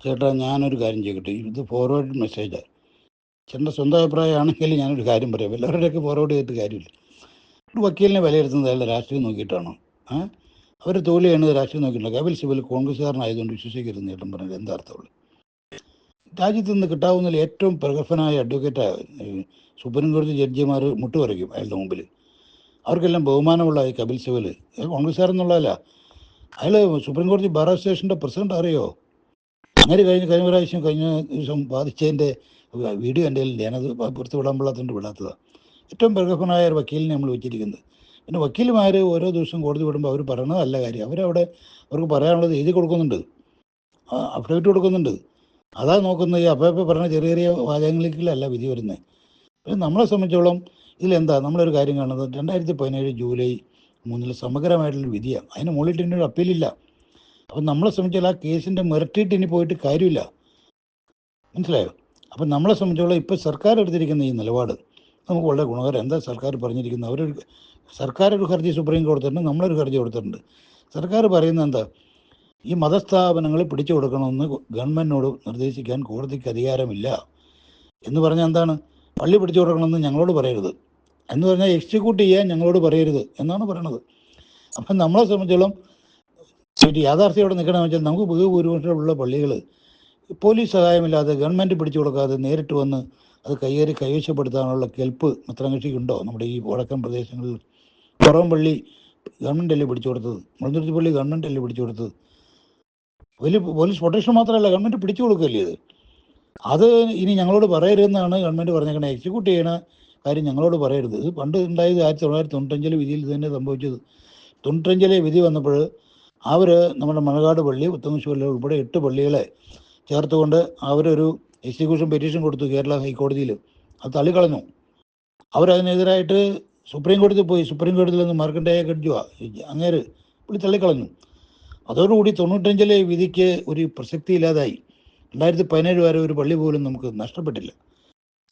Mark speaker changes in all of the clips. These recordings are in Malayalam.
Speaker 1: ചേട്ടാ ഞാനൊരു കാര്യം ചെയ്യട്ടെ ഇത് ഫോർവേഡ് മെസ്സേജാണ് ചേട്ടന്റെ സ്വന്തം അഭിപ്രായമാണെങ്കിൽ ഞാനൊരു കാര്യം പറയാം. എല്ലാവരുടെയൊക്കെ ഫോർവേഡ് ചെയ്തിട്ട് കാര്യമില്ല. ഒരു വക്കീലിനെ വിലയിരുത്തുന്നത് അയാളുടെ രാഷ്ട്രീയം നോക്കിയിട്ടാണോ? ഏ? അവർ തോലി എണ്ണത് രാഷ്ട്രീയം നോക്കിയിട്ടില്ല. കപിൽ സിബൽ കോൺഗ്രസ്സുകാരനായതുകൊണ്ട് വിശ്വസിക്കരുത് ചേട്ടൻ പറഞ്ഞത്. എന്താ അർത്ഥമുള്ളൂ രാജ്യത്ത് നിന്ന് കിട്ടാവുന്നതിൽ ഏറ്റവും പ്രഗത്ഭനായ അഡ്വക്കേറ്റാണ് സുപ്രീം കോടതി ജഡ്ജിമാർ മുട്ടുപറിക്കും അയാളുടെ മുമ്പിൽ അവർക്കെല്ലാം ബഹുമാനമുള്ള ഈ കപിൽ സിബൽ കോൺഗ്രസ്സുകാരെന്നുള്ളതല്ല. അയാൾ സുപ്രീം കോടതി ബാർ അസോസിയേഷന്റെ പ്രസിഡന്റ് അറിയോ? അങ്ങനെ കഴിഞ്ഞ കഴിഞ്ഞ പ്രാവശ്യം കഴിഞ്ഞ ദിവസം ബാധിച്ചതിന്റെ വീഡിയോ എന്റെ ഞാനത് പുറത്ത് വിടാൻ പാടാത്തതുകൊണ്ട് വിടാത്തതാണ് ഏറ്റവും പ്രഗത്ഭനായ ഒരു വക്കീലിനെ നമ്മൾ വെച്ചിരിക്കുന്നത് പിന്നെ വക്കീലുമാർ ഓരോ ദിവസം കോടതി വിടുമ്പോൾ അവർ പറയണതല്ല കാര്യം. അവരവിടെ അവർക്ക് പറയാനുള്ളത് എഴുതി കൊടുക്കുന്നുണ്ട്. അഫിഡവിറ്റ് കൊടുക്കുന്നുണ്ട്. അതാ നോക്കുന്നത് ഈ അപ്പം പറഞ്ഞ ചെറിയ ചെറിയ വാചകങ്ങളിലേക്കല്ല വിധി വരുന്നത് പിന്നെ നമ്മളെ സംബന്ധിച്ചോളം ഇതിലെന്താ? നമ്മളൊരു കാര്യം കാണുന്നത് രണ്ടായിരത്തി പതിനേഴ് ജൂലൈ മൂന്നിൽ സമഗ്രമായിട്ടുള്ള വിധിയാണ് അതിന് മുകളിൽ ഒരു അപ്പീലില്ല. അപ്പം നമ്മളെ സംബന്ധിച്ചാൽ ആ കേസിന്റെ മെറിറ്റിട്ട് ഇനി പോയിട്ട് കാര്യമില്ല. മനസ്സിലായോ? അപ്പം നമ്മളെ സംബന്ധിച്ചോളം ഇപ്പോൾ സർക്കാർ എടുത്തിരിക്കുന്ന ഈ നിലപാട് നമുക്ക് വളരെ ഗുണകരം. എന്താ സർക്കാർ പറഞ്ഞിരിക്കുന്നത്? അവരൊരു സർക്കാർ ഒരു ഹർജി സുപ്രീം കൊടുത്തിട്ടുണ്ട് നമ്മളൊരു ഹർജി കൊടുത്തിട്ടുണ്ട്. സർക്കാർ പറയുന്നത് എന്താ? ഈ മതസ്ഥാപനങ്ങൾ പിടിച്ചു കൊടുക്കണമെന്ന് ഗവൺമെന്റിനോട് നിർദ്ദേശിക്കാൻ കോടതിക്ക് അധികാരമില്ല. എന്ന് പറഞ്ഞാൽ എന്താണ്? പള്ളി പിടിച്ചു കൊടുക്കണമെന്ന് ഞങ്ങളോട് പറയരുത്. എന്ന് പറഞ്ഞാൽ എക്സിക്യൂട്ട് ചെയ്യാൻ ഞങ്ങളോട് പറയരുത് എന്നാണ് പറയണത്. അപ്പം നമ്മളെ സംബന്ധിച്ചോളം ഒരു യാഥാർത്ഥ്യത്തോടെ നിൽക്കണമെന്ന് വെച്ചാൽ നമുക്ക് ബഹുഭൂരിപക്ഷമുള്ള പള്ളികൾ പോലീസ് സഹായമില്ലാതെ ഗവൺമെന്റ് പിടിച്ചു കൊടുക്കാതെ നേരിട്ട് വന്ന് അത് കയ്യേറി കൈവശപ്പെടുത്താനുള്ള കെൽപ്പ് ഉണ്ടോ നമ്മുടെ ഈ വടക്കൻ പ്രദേശങ്ങളിൽ പുറം പള്ളി ഗവൺമെന്റ് അല്ലേ പിടിച്ചു കൊടുത്തത്? മുളഞ്ഞുരുത്തി പള്ളി ഗവൺമെന്റ് അല്ലേ പിടിച്ചു കൊടുത്തത്? വലിയ പോലീസ് പ്രൊട്ടക്ഷൻ മാത്രമല്ല ഗവൺമെന്റ് പിടിച്ചു കൊടുക്കുകയല്ലേ ഇത്? അത് ഇനി ഞങ്ങളോട് പറയരുതെന്നാണ് ഗവൺമെന്റ് പറഞ്ഞേക്കണേ. എക്സിക്യൂട്ട് ചെയ്യണ കാര്യം ഞങ്ങളോട് പറയരുത്. ഇത് പണ്ട് ഉണ്ടായത് ആയിരത്തി തൊള്ളായിരത്തി തൊണ്ണൂറ്റഞ്ചിലെ വിധിയിൽ തന്നെ സംഭവിച്ചത്. തൊണ്ണൂറ്റഞ്ചിലെ വിധി വന്നപ്പോൾ അവർ നമ്മുടെ മണകാട് പള്ളി പുത്തങ്ങശ്ശൂരിലെ ഉൾപ്പെടെ എട്ട് പള്ളികളെ ചേർത്തുകൊണ്ട് അവരൊരു എക്സിക്യൂഷൻ പെറ്റീഷൻ കൊടുത്തു കേരള ഹൈക്കോടതിയിൽ അത് തള്ളിക്കളഞ്ഞു. അവരതിനെതിരായിട്ട് സുപ്രീം കോടതി പോയി. സുപ്രീം കോടതിയിൽ നിന്ന് മാർക്കണ്ടേയ ഗഡ്ജുവാ അങ്ങേര് പുള്ളി തള്ളിക്കളഞ്ഞു. അതോടുകൂടി തൊണ്ണൂറ്റഞ്ചിലെ വിധിക്ക് ഒരു പ്രസക്തി ഇല്ലാതായി. രണ്ടായിരത്തി പതിനേഴ് വരെ ഒരു പള്ളി പോലും നമുക്ക് നഷ്ടപ്പെട്ടില്ല.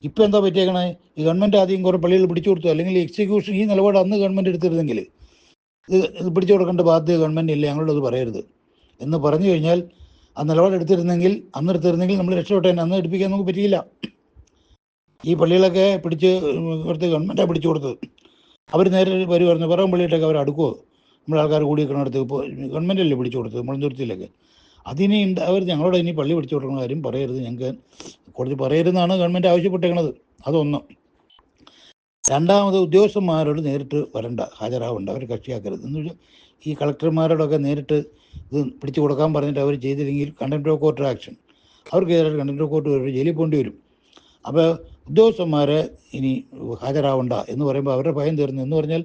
Speaker 1: ഇപ്പം എന്താ പറ്റിയേക്കണേ? ഈ ഗവൺമെന്റ് ആദ്യം കുറേ പള്ളികൾ പിടിച്ചു കൊടുത്തു. അല്ലെങ്കിൽ എക്സിക്യൂഷൻ ഈ നിലപാട് അന്ന് ഗവൺമെന്റ് എടുത്തിരുന്നെങ്കിൽ ഇത് പിടിച്ചു കൊടുക്കേണ്ട ബാധ്യത ഗവൺമെന്റ് ഇല്ല ഞങ്ങളോട് പറയരുത്. എന്ന് പറഞ്ഞു കഴിഞ്ഞാൽ ആ നിലപാട് എടുത്തിരുന്നെങ്കിൽ അന്ന് എടുത്തിരുന്നെങ്കിൽ നമ്മൾ രക്ഷപ്പെട്ടേനെ അന്ന് എടുപ്പിക്കാൻ നമുക്ക് പറ്റിയില്ല. ഈ പള്ളികളൊക്കെ പിടിച്ച് കൊടുത്ത് ഗവൺമെന്റാണ് പിടിച്ചു കൊടുത്തത്. അവർ നേരെ വരുമായിരുന്നു പുറം പള്ളിയിട്ടൊക്കെ അവർ അടുക്കുമോ നമ്മുടെ ആൾക്കാർ കൂടി നിൽക്കുന്നിടത്ത് ഇപ്പോൾ ഗവൺമെന്റല്ലേ പിടിച്ചു കൊടുത്തത് മുളന്തുരുത്തിയിലൊക്കെ അതിനെ അവർ ഞങ്ങളോട് ഇനി പള്ളി പിടിച്ചു കൊടുക്കുന്ന കാര്യം പറയരുത് ഞങ്ങൾക്ക്. കുറച്ച് പറയരുതെന്നാണ് ഗവൺമെന്റ് ആവശ്യപ്പെട്ടേക്കണത്. അതൊന്ന്. രണ്ടാമത് ഉദ്യോഗസ്ഥന്മാരോട് നേരിട്ട് വരണ്ട ഹാജരാവണ്ട അവർ കക്ഷിയാക്കരുത്. എന്ന് വെച്ചാൽ ഈ കളക്ടർമാരോടൊക്കെ നേരിട്ട് ഇത് പിടിച്ചു കൊടുക്കാൻ പറഞ്ഞിട്ട് അവർ ചെയ്തില്ലെങ്കിൽ കണ്ടംപ്റ്റ് ഓഫ് കോർട്ട് ആക്ഷൻ അവർക്കെതിരായിട്ട് കണ്ടംപ്റ്റ് ഓഫ് കോർട്ട് വരും ജയിലിൽ പോകേണ്ടി വരും. അപ്പോൾ ഉദ്യോഗസ്ഥന്മാരെ ഇനി ഹാജരാവണ്ട എന്ന് പറയുമ്പോൾ അവരുടെ ഭയം തീർന്നു. എന്ന് പറഞ്ഞാൽ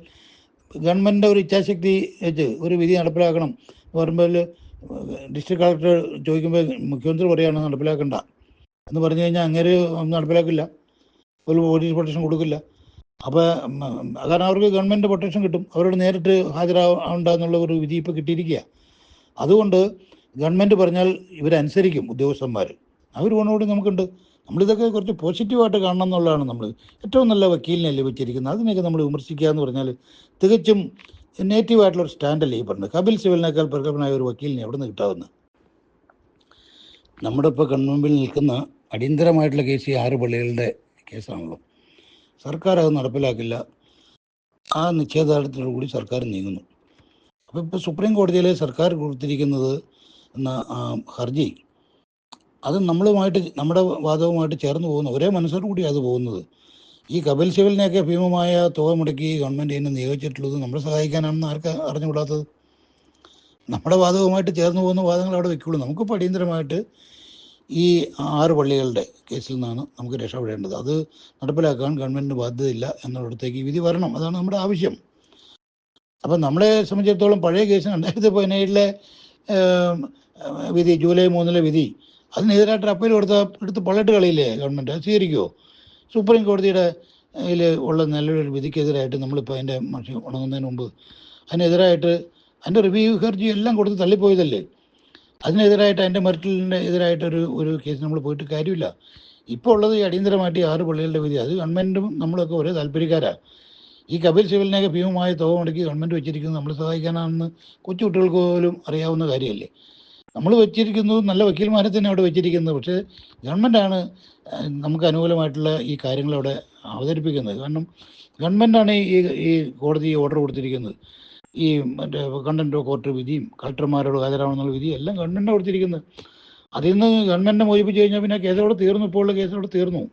Speaker 1: ഗവൺമെന്റിന്റെ ഒരു ഇച്ഛാശക്തി വെച്ച് ഒരു വിധി നടപ്പിലാക്കണം. എന്ന് പറയുമ്പോൾ ഡിസ്ട്രിക്ട് കളക്ടർ ചോദിക്കുമ്പോൾ മുഖ്യമന്ത്രി പറയുകയാണ് നടപ്പിലാക്കണ്ട. എന്ന് പറഞ്ഞു കഴിഞ്ഞാൽ അങ്ങനെ നടപ്പിലാക്കില്ല. ഒരു പോലീസ് പ്രൊട്ടക്ഷൻ കൊടുക്കില്ല. അപ്പോൾ കാരണം അവർക്ക് ഗവൺമെന്റ് പ്രൊട്ടക്ഷൻ കിട്ടും. അവരോട് നേരിട്ട് ഹാജരാവണ്ട എന്നുള്ള ഒരു വിധി ഇപ്പോൾ കിട്ടിയിരിക്കുക അതുകൊണ്ട് ഗവൺമെന്റ് പറഞ്ഞാൽ ഇവരനുസരിക്കും ഉദ്യോഗസ്ഥന്മാർ അവർ പോണോട് നമുക്കുണ്ട്. നമ്മളിതൊക്കെ കുറച്ച് പോസിറ്റീവായിട്ട് കാണണം എന്നുള്ളതാണ് നമ്മൾ ഏറ്റവും നല്ല വക്കീലിനെ ലഭിച്ചിരിക്കുന്നത്. അതിനെയൊക്കെ നമ്മൾ വിമർശിക്കുക എന്ന് പറഞ്ഞാൽ തികച്ചും നേറ്റീവായിട്ടുള്ള ഒരു സ്റ്റാൻഡല്ലേ ഈ പറഞ്ഞത്. കപിൽ സിവിലിനേക്കാൾ പ്രകടനമായ ഒരു വക്കീലിനെ എവിടെ നിന്ന് കിട്ടാവുന്ന? നമ്മുടെ ഇപ്പോൾ കൺമുമ്പിൽ നിൽക്കുന്ന അടിയന്തരമായിട്ടുള്ള കേസ് ഈ ആറ് പള്ളികളുടെ കേസാണല്ലോ. സർക്കാർ അത് നടപ്പിലാക്കില്ല. ആ നിശ്ചയദാർഢ്യത്തോടു കൂടി സർക്കാർ നീങ്ങുന്നു. അപ്പോൾ ഇപ്പോൾ സുപ്രീം കോടതിയിലെ സർക്കാർ കൊടുത്തിരിക്കുന്നത് എന്ന ഹർജി അത് നമ്മളുമായിട്ട് നമ്മുടെ വാദവുമായിട്ട് ചേർന്ന് പോകുന്നു ഒരേ മനസ്സോടു കൂടി അത് പോകുന്നത്. ഈ കപിൽ സിബലിനെയൊക്കെ ഭീമമായ തുക മുടക്കി ഗവൺമെന്റ് എന്നെ നിയോഗിച്ചിട്ടുള്ളത് നമ്മളെ സഹായിക്കാനാണെന്ന് ആർക്ക് അറിഞ്ഞുകൂടാത്തത്? നമ്മുടെ വാദവുമായിട്ട് ചേർന്ന് പോകുന്ന വാദങ്ങൾ അവിടെ വെക്കുള്ളൂ നമുക്കിപ്പോൾ അടിയന്തരമായിട്ട് ഈ ആറ് പള്ളികളുടെ കേസിൽ നിന്നാണ് നമുക്ക് രക്ഷപ്പെടേണ്ടത്. അത് നടപ്പിലാക്കാൻ ഗവൺമെന്റിന് ബാധ്യതയില്ല എന്നിടത്തേക്ക് വിധി വരണം. അതാണ് നമ്മുടെ ആവശ്യം. അപ്പം നമ്മളെ സംബന്ധിച്ചിടത്തോളം പഴയ കേസ് രണ്ടായിരത്തി പതിനേഴിലെ വിധി ജൂലൈ മൂന്നിലെ വിധി അതിനെതിരായിട്ട് അപ്പീൽ കൊടുത്ത എടുത്ത് പള്ളിട്ട് കളിയില്ലേ ഗവൺമെന്റ് അത് സ്വീകരിക്കുമോ സുപ്രീം കോടതിയുടെ ഇതിൽ ഉള്ള നല്ലൊരു വിധിക്കെതിരായിട്ട് നമ്മളിപ്പോൾ അതിന്റെ മഷി ഉണങ്ങുന്നതിന് മുമ്പ് അതിനെതിരായിട്ട് അതിന്റെ റിവ്യൂ ഹർജി എല്ലാം കൊടുത്ത് തള്ളിപ്പോയതല്ലേ? അതിനെതിരായിട്ട് അതിന്റെ മെറിറ്റിലിന്റെ എതിരായിട്ടൊരു ഒരു കേസ് നമ്മൾ പോയിട്ട് കാര്യമില്ല. ഇപ്പോൾ ഉള്ളത് ഈ അടിയന്തരമായിട്ട് ആറ് പള്ളികളുടെ വിധി. അത് ഗവൺമെന്റും നമ്മളൊക്കെ ഒരേ താല്പര്യക്കാരാണ് ഈ കപിൽ സിബലിനെയൊക്കെ ഭീമമായ തുക മുടക്കി ഗവൺമെന്റ് വെച്ചിരിക്കുന്നത് നമ്മൾ സഹായിക്കാനാണെന്ന് കൊച്ചു കുട്ടികൾക്ക് പോലും അറിയാവുന്ന കാര്യമല്ലേ? നമ്മൾ വെച്ചിരിക്കുന്നത് നല്ല വക്കീൽമാരെ തന്നെ അവിടെ വെച്ചിരിക്കുന്നത്. പക്ഷേ ഗവൺമെന്റാണ് നമുക്ക് അനുകൂലമായിട്ടുള്ള ഈ കാര്യങ്ങൾ അവിടെ അവതരിപ്പിക്കുന്നത്. കാരണം ഗവൺമെന്റാണ് ഈ ഈ കോടതി ഓർഡർ കൊടുത്തിരിക്കുന്നത്. ഈ മറ്റേ കണ്ടന്റ് കോർട്ട് വിധിയും കളക്ടർമാരോട് ഹാജരാവണമെന്നുള്ള വിധിയും എല്ലാം ഗവൺമെന്റിനാണ് കൊടുത്തിരിക്കുന്നത്. അതിൽ നിന്ന് ഗവൺമെന്റിനെ മോചിപ്പിച്ച് കഴിഞ്ഞാൽ പിന്നെ കേസോടെ തീർന്നു. ഇപ്പോൾ ഉള്ള കേസോടെ തീർന്നു.